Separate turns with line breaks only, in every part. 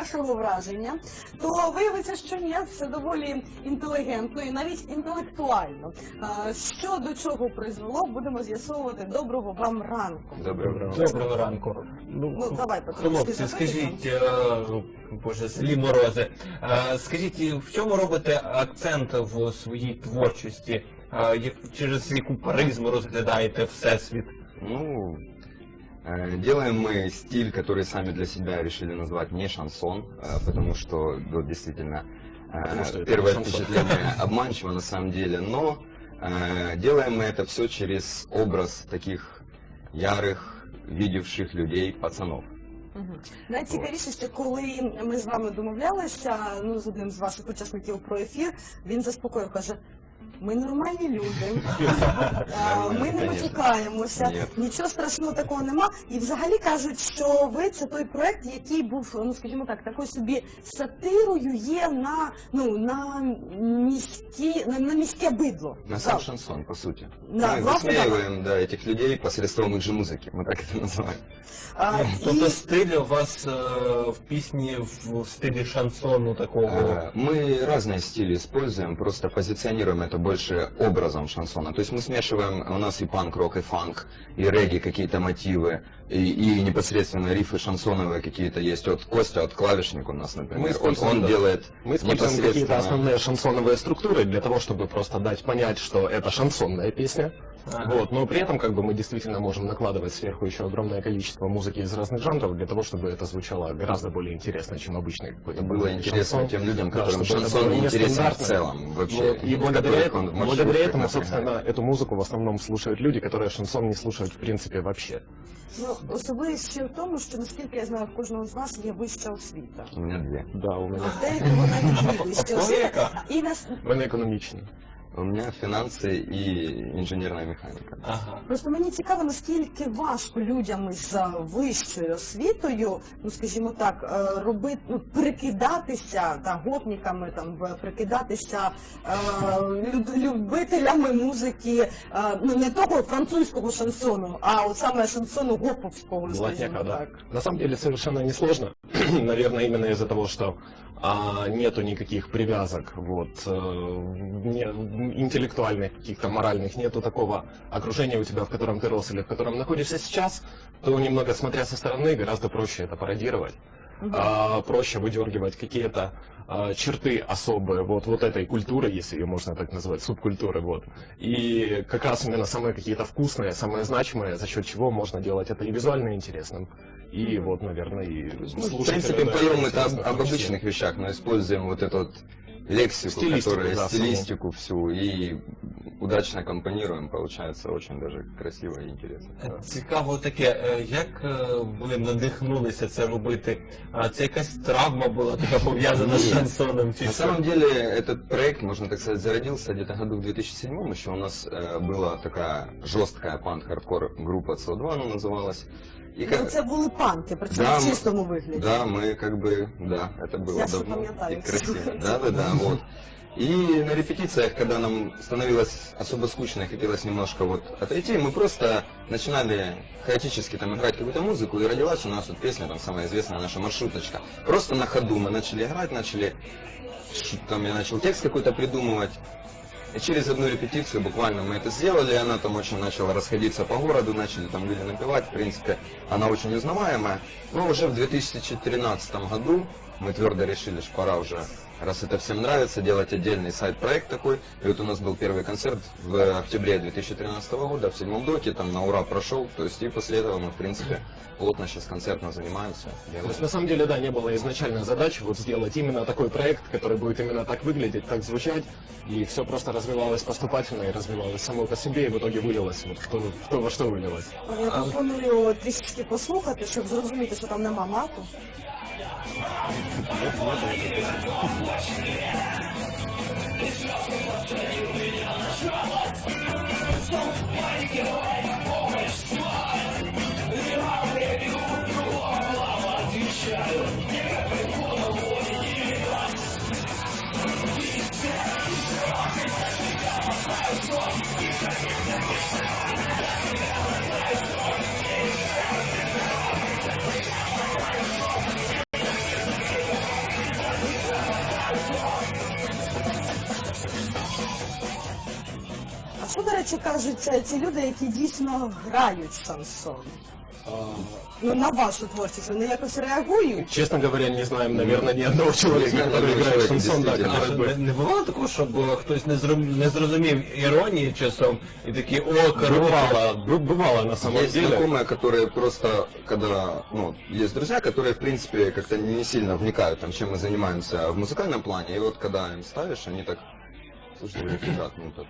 першого враження, то виявиться, що ні, все доволі інтелігентно і навіть інтелектуально. А, Що до чого призвело, будемо з'ясовувати. Доброго вам ранку.
Доброго
Доброго ранку.
Ну давай, Петро,
Хлопці, скажіть, е, боже, селі морози, е, скажіть, і в чому робите акцент в своїй творчості? Е, як- Через яку паризму розглядаєте всесвіт?
Ну, делаем мы стиль, который сами для себя решили назвать не шансон, э, потому что вот, действительно э,
Потому что это
первое
не шансон.
впечатление обманчиво на самом деле, но э, делаем мы это все через образ таких ярых, видевших людей, пацанов.
Мгм. Найцікавіше, що коли ми з вами домовлялися, ну з одним з ваших учасників про ефір, він заспокоїв, каже. Ми нормальні люди, а, ми не
конечно.
матюкаємося,
Ні.
нічого страшного такого нема. І взагалі кажуть, що ви це той проект, який був, ну скажімо так, такою собі сатирою є на ну на міські на, на міське бидло.
На сам
Так.
шансон, по сути.
Да,
мы
власне,
засмеиваем да, этих людей посредством их же музыки, мы так это называем.
А,
Тобто
і-
стиль у вас е, в пісні в стилі шансону такого.
Э, Мы разные стили используем, просто позиционируем это больше образом шансона. То есть мы смешиваем, у нас и панк-рок, и фанк, и регги какие-то мотивы, и, и непосредственно рифы шансоновые какие-то есть. Вот Костя, вот клавишник у нас, например,
Мы
он, он
да.
делает
Мы используем какие-то основные шансоновые структуры для того, чтобы просто дать понять, что это шансонная песня.
Ага.
Вот, но при этом как бы мы действительно можем накладывать сверху еще огромное количество музыки из разных жанров для того, чтобы это звучало гораздо более интересно, чем обычный какой-то
Было
банальный
интересно
шансон.
тем людям,
Да,
которым
чтобы это
шансон
было
не интересен в
нестандартно.
целом вообще.
Вот, и благодаря,
Которых
этому,
он в маршрутках,
благодаря этому,
например.
собственно, эту музыку в основном слушают люди, которые шансон не слушают в принципе вообще.
Ну, особливість ще в тому, що наскільки я знаю, в кожного з нас є вища освіта.
У меня две.
Да, у мене,
В деякого навіть є вища освіта. І нас
у мене економічно.
У меня финансы и инженерная механика.
Ага.
просто мені цікаво, наскільки важко людям а, вищою освітою, ну скажімо так, е, робити ну, прикидатися та гопниками, там в- прикидатися е, люд- любителями музики, е, ну не того французького шансону, а от саме шансону гоповського, скажімо
Блатняка, да.
так.
На самом деле совершенно несложно. Наверное, именно из-за того, что а, нету никаких привязок, вот, э, не- интеллектуальных, каких-то моральных, нету такого окружения у тебя, в котором ты рос или в котором находишься сейчас, то немного смотря со стороны гораздо проще это пародировать. А, проще выдергивать какие-то а, черты особые вот, вот этой культуры, если ее можно так назвать, субкультуры. Вот. И как раз именно самые какие-то вкусные, самые значимые, за счет чего можно делать это и визуально интересным. И вот, наверное, и
Ну, в принципе, поем это об, об обычных вещах, но используем вот эту вот лексику,
Стилистику,
которая,
да,
стилистику всю, и удачно компонируем, получается очень даже красиво и интересно.
Е, Цікаво таке, е, як е, ви надихнулися це робити? А це якась травма була така пов'язана з
Ні.
шансоном чи
На
що?
самом деле этот проект, можно так сказать, зародился где-то году в 2007 еще у нас э, была такая жесткая панк-хардкор группа СО2, она называлась. И
Ну,
как,
це були панки, причому
Да,
в
ми-
чистому вигляді.
да, мы как бы, да, это было
Я всё
давно
пам'ятаю,
и
всё.
красиво. Да, да, да, вот. И на репетициях, когда нам становилось особо скучно и хотелось немножко вот отойти, мы просто начинали хаотически там играть какую-то музыку, и родилась у нас вот песня, там самая известная наша маршруточка. Просто на ходу мы начали играть, начали, там я начал текст какой-то придумывать, и через одну репетицию буквально мы это сделали, она там очень начала расходиться по городу, начали там люди напевать, в принципе, она очень узнаваемая. Но уже в 2013 году мы твердо решили, что пора уже, раз это всем нравится, делать отдельный сайт-проект такой. И вот у нас был первый концерт в октябре 2013 года в седьмом доке, там на ура прошел, то есть и после этого мы, в принципе, плотно сейчас концертно занимаемся.
То
делаем.
есть на самом деле, да, не было изначально задачи вот сделать именно такой проект, который будет именно так выглядеть, так звучать, и все просто развивалось поступательно и развивалось само по себе, и в итоге вылилось вот в то, в то, во что вылилось.
Я пропоную трішечки послухати, щоб зрозуміти, що там нема мату. It's nothing but a human you що, до речі, кажуть е, ті люди, які дійсно грають шансон?
А,
Ну, на вашу творчість, вони якось реагують?
Честно говоря, не знаем, наверное, ни одного человека,
знаем
который
одного
играет
человека,
шансон, да,
действительно.
А
который
що, не,
бы...
не бувало такого, щоб е, хтось не, зром- не зрозумів іронії часом і такий, о, круто.
Бывало, б- бывало на самом
Есть
деле.
знакомые, которые просто, когда, ну, есть друзья, которые, в принципе, как-то не сильно вникают, там, чем мы занимаемся в музыкальном плане, и вот когда им ставишь, они так, слушай, ребят, ну, так,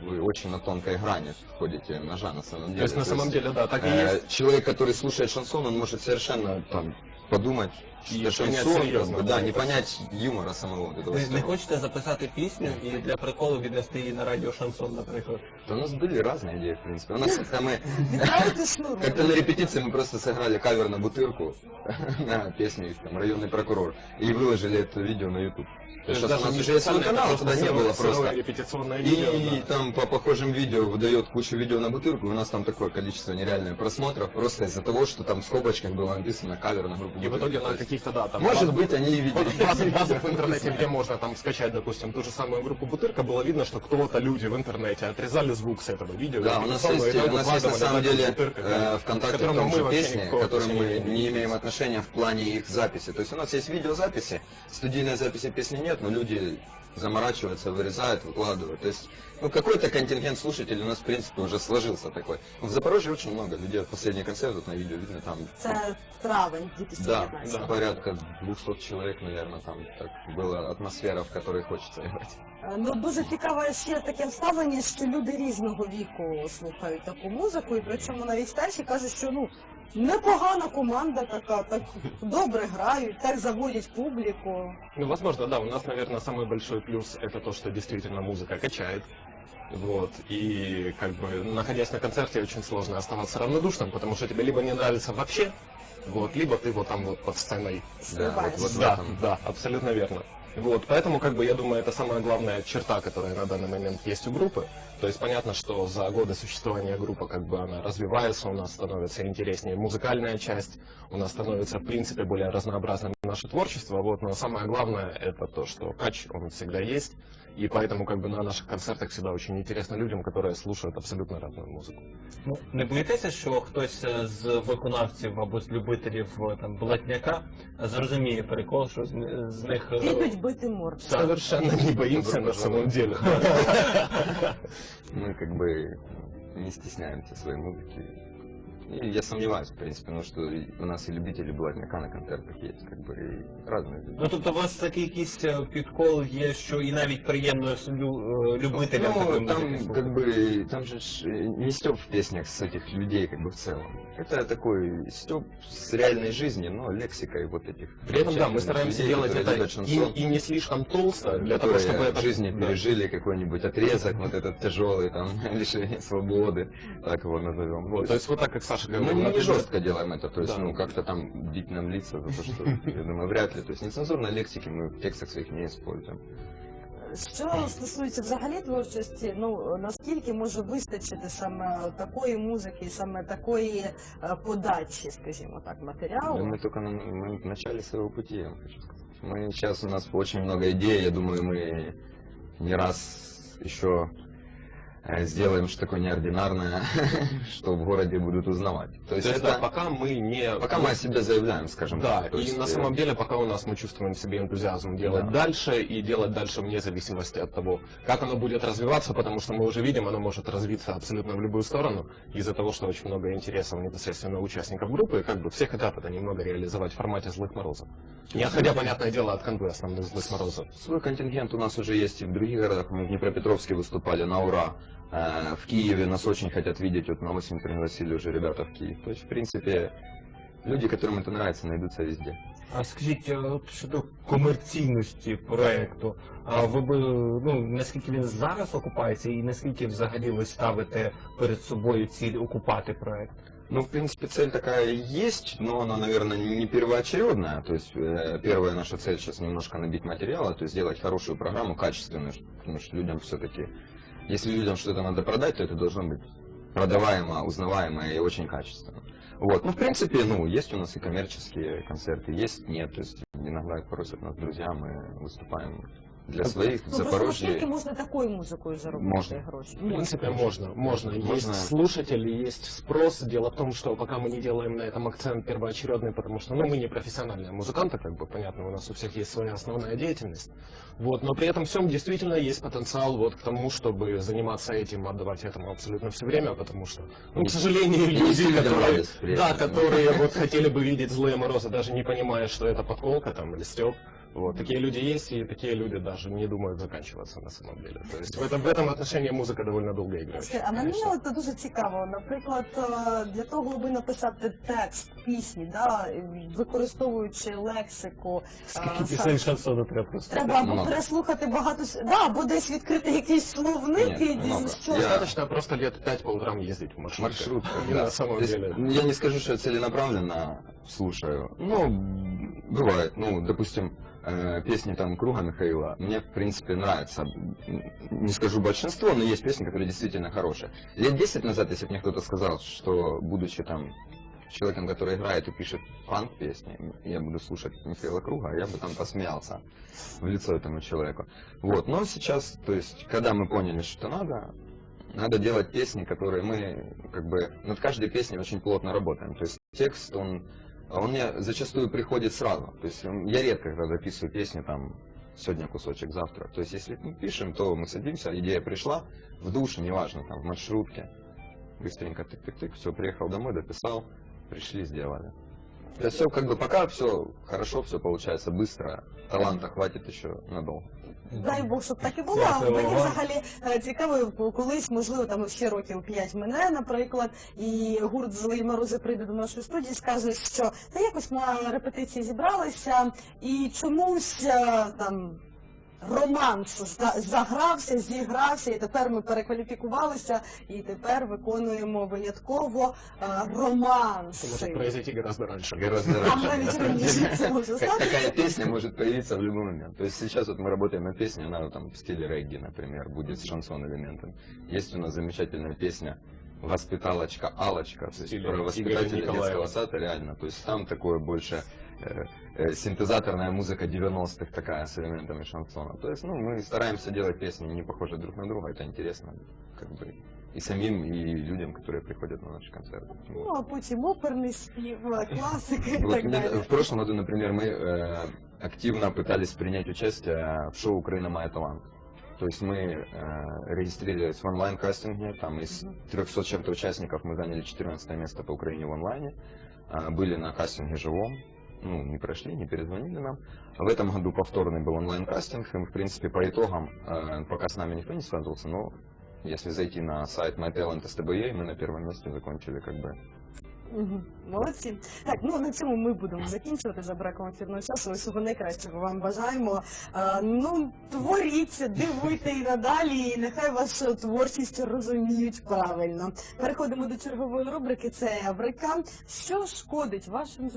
вы очень на тонкой грани ходите ножа на самом деле.
То есть на самом деле, да, так и
э,
есть.
Человек, который слушает шансон, он может совершенно, там, подумать,
И
что
понять
шансон, как
серьезно,
бы,
да,
да, не
это-
понять юмора самого вот этого
Ви не
всего.
хочете записати пісню і для приколу віднести її на радіо шансон, наприклад?
Да у нас были разные идеи, в принципе. У нас, когда мы
Відправити шнур.
Как-то на репетиции мы просто сыграли кавер на бутырку на песню их там районный прокурор и выложили это видео на YouTube. То есть сейчас у нас уже есть свой канал, туда не было просто.
репетиционное видео,
И
да.
там по похожим видео выдает кучу видео на бутырку, и у нас там такое количество нереальное просмотров, просто из-за того, что там в скобочках было написано кавер на группу
И в
«Бутырка».
итоге
То
на
есть,
каких-то, да, там...
Может быть, они и видели.
баз- базах в интернете, где можно там скачать, допустим, ту же самую группу Бутырка, было видно, что кто-то, люди в интернете отрезали звук с этого видео.
Да, у нас есть, у нас есть на самом деле
Бутырка,
э, ВКонтакте в том же песни, к которым мы не имеем отношения в плане их записи. То есть у нас есть видеозаписи, студийной записи песни нет, но люди заморачиваются, вырезают, выкладывают. То есть ну, какой-то контингент слушателей у нас, в принципе, уже сложился такой. В Запорожье очень много людей. Последний концерт вот на видео видно, там
Це травень
да,
2015
да, порядка 200 человек, наверное, там так была атмосфера, в которой хочется играть.
Е, Ну дуже цікаве ще таке ставлення, що люди різного віку слухають таку музику, і причому навіть старші кажуть, що ну непогана команда така, так добре грають, так заводять публіку.
Ну, возможно, да, у нас, наверное, самый большой плюс это то, что действительно музыка качает. Вот, и как бы, находясь на концерте, очень сложно оставаться равнодушным, потому что тебе либо не нравится вообще, вот, либо ты вот там вот под сценой.
Співаєш.
вот в
да, да, абсолютно верно. Вот, поэтому, как бы, я думаю, это самая главная черта, которая на данный момент есть у группы. То есть понятно, что за годы существования группы, как бы, она развивается, у нас становится интереснее музыкальная часть, у нас становится, в принципе, более разнообразным наше творчество, вот, но самое главное, это то, что кач, он всегда есть, и поэтому, как бы, на наших концертах всегда очень интересно людям, которые слушают абсолютно разную музыку.
Ну, не боїтеся, що хтось е, з виконавців або з любителів е, там блатняка зрозуміє прикол, що з, з них е,
Підуть бити морду.
Совершенно не боимся
Добро
на самом деле.
Мы как бы не стесняемся своей музыки. И я сомневаюсь, в принципе, ну что и у нас и любители блатняка на концертах есть, как бы и разные люди.
Ну тобто у вас такий якийсь е, підкол є, що і навіть приємно з лю- е, любителям такої
Ну, там
музики
как
слухати.
бы, там же ж, э, не степ в песнях с этих людей как бы в целом. Это такой степ с реальной жизни, но лексикой вот этих.
При этом, да, мы
замечательных
стараемся
людей,
делать
которые
это
любят шансон,
и, и не слишком толсто, для того,
которые
чтобы это...
в жизни
да.
пережили какой-нибудь отрезок, вот этот тяжелый, там, лишение свободы, так его назовем.
Вот, то есть вот так, как Саша
Мы
говорил.
не, не
например,
жестко делаем это, то есть,
Да.
ну, как-то там бить нам лица за то, что, я думаю, вряд ли. То есть нецензурной лексики мы в текстах своих не используем.
Що стосується взагалі творчості, ну наскільки може вистачити саме такої музики, саме такої е, подачі, скажімо так,
Да
матеріалу?
мы только на, мы в начале своего пути, я вам хочу сказать. Мы сейчас у нас очень много идей, я думаю, мы не раз еще э, сделаем что такое неординарное, что в городе будут узнавать. То
То
есть, это
да, пока мы не...
пока мы о себе заявляем, скажем
Да,
так. то
и
есть,
на
э,
самом деле пока у нас мы чувствуем себе энтузиазм делать
Да.
дальше и делать дальше вне зависимости от того, как оно будет развиваться, потому что мы уже видим, оно может развиться абсолютно в любую сторону из-за того, что очень много интересов непосредственно участников группы, и как бы все хотят это немного реализовать в формате злых морозов. Не отходя, понятное дело, от конвы основных злых морозов.
Свой контингент у нас уже есть и в других городах. Мы в Днепропетровске выступали на ура. Э, В Киеве нас очень хотят видеть. Вот на осень пригласили уже ребята в Киев. То есть, в принципе, люди, которым это нравится, найдутся везде.
А скажіть, е, от щодо комерційності проекту, а ви би ну наскільки він зараз окупається, і наскільки взагалі ви ставите перед собою ціль окупати проект?
Ну, в принципе, цель такая есть, но она, наверное, не первоочередная. То есть, э, первая наша цель сейчас немножко набить материала, то есть сделать хорошую программу, качественную, ш- потому что людям все-таки, если людям что-то надо продать, то это должно быть продаваемо, узнаваемо и очень качественно. Вот, ну, в принципе, ну, есть у нас и коммерческие концерты, есть нет, то есть иногда просят нас друзья, мы выступаем для своих в
Ну, просто наскільки
Запорожье.
можна такою музикою заробити
Можна.
гроші?
В принципе, можно, можно.
Можно.
Есть слушатели, есть спрос. Дело в том, что пока мы не делаем на этом акцент первоочередный, потому что, ну, мы не профессиональные музыканты, как бы, понятно, у нас у всех есть своя основная деятельность. Вот, но при этом всем действительно есть потенциал вот к тому, чтобы заниматься этим, отдавать этому абсолютно все время, потому что, ну, к сожалению, люди,
людям
которые,
при
да,
этом.
которые вот хотели бы видеть злые морозы, даже не понимая, что это подколка там или стёб. Вот, такие люди есть, и такие люди даже не думают заканчиваться на самом деле. То есть в этом, в этом отношении музыка довольно долго играет.
Скажи, А мені от дуже цікаво, наприклад, е, для того, аби написати текст пісні, да, використовуючи лексику, е,
Скільки
ска-
пісень шансону треба просто?
треба або
Много.
переслухати багато с- да, або десь відкрити якийсь словник
Ні,
і
много.
що
Я-
Достаточно просто лет пять по утрам ездить в маршрутке.
Маршрут.
И
да.
на самом
То есть,
деле.
Я не скажу, что я целенаправленно слушаю. Ну, бывает. Ну, допустим, э, песни там Круга Михаила мне, в принципе, нравятся. М, Не скажу большинство, но есть песни, которые действительно хорошие. Лет 10 назад, если бы мне кто-то сказал, что, будучи там человеком, который играет и пишет фанк-песни, я буду слушать Михаила Круга, я бы там посмеялся в лицо этому человеку. Вот, но сейчас, то есть, когда мы поняли, что надо, надо делать песни, которые мы, как бы, над каждой песней очень плотно работаем. То есть текст, он, он мне зачастую приходит сразу. То есть я редко когда записываю песни там сегодня кусочек, завтра. То есть если мы пишем, то мы садимся, идея пришла, в душ, неважно, там, в маршрутке, быстренько тык-тык-тык, все, приехал домой, дописал, пришли, сделали. Это все как бы пока все хорошо, все получается быстро, таланта хватит еще надолго.
Дай Бог, щоб так і було. А
Дякую
Мені
вам.
взагалі е, цікаво, колись, можливо, там ще років 5 мене, наприклад, і гурт Злий Морози прийде до нашої студії, скаже, що та якось на репетиції зібралися, і чомусь е, там. Романс за- загрався, зігрався, і тепер ми перекваліфікувалися, і тепер виконуємо винятково е,
Это может
романси.
произойти гораздо раньше.
Гораздо
А
раньше.
навіть раніше це може
Как-
стати.
Какая песня может появиться в любой момент. То есть сейчас вот мы работаем над песней, она там в стиле регги, например, будет с шансон элементом. Есть у нас замечательная песня Воспиталочка Алочка, то есть
стиле
про
Игоря
воспитателя
Николаева.
детского сада, реально. То есть там такое больше э, э, синтезаторная музыка 90-х такая с элементами шансона. То есть, ну, мы стараемся делать песни не похожие друг на друга, это интересно, как бы и самим, и людям, которые приходят на наши концерты. Вот.
Ну, а потім оперний спів, класика і
Вот
так
мне-
далі.
в прошлом году, например, мы э, активно пытались принять участие в шоу «Украина моя талант». То есть мы э, регистрировались в онлайн-кастинге, там из 300 чем-то участников мы заняли 14 место по Украине в онлайне, А, были на кастинге живом, ну, не прошли, не перезвонили нам. В этом году повторный был онлайн-кастинг, и, в принципе, по итогам, э, пока с нами никто не связывался, но если зайти на сайт MyTalent STBA, мы на первом месте закончили как бы
Мгм. Молодці. Так, ну на цьому ми будемо закінчувати за браком ефірного часу. Усього найкращого вам бажаємо. А, ну, творіть, дивуйте і надалі, і нехай вашу творчість розуміють правильно. Переходимо до чергової рубрики. Це Еврика. Що шкодить вашим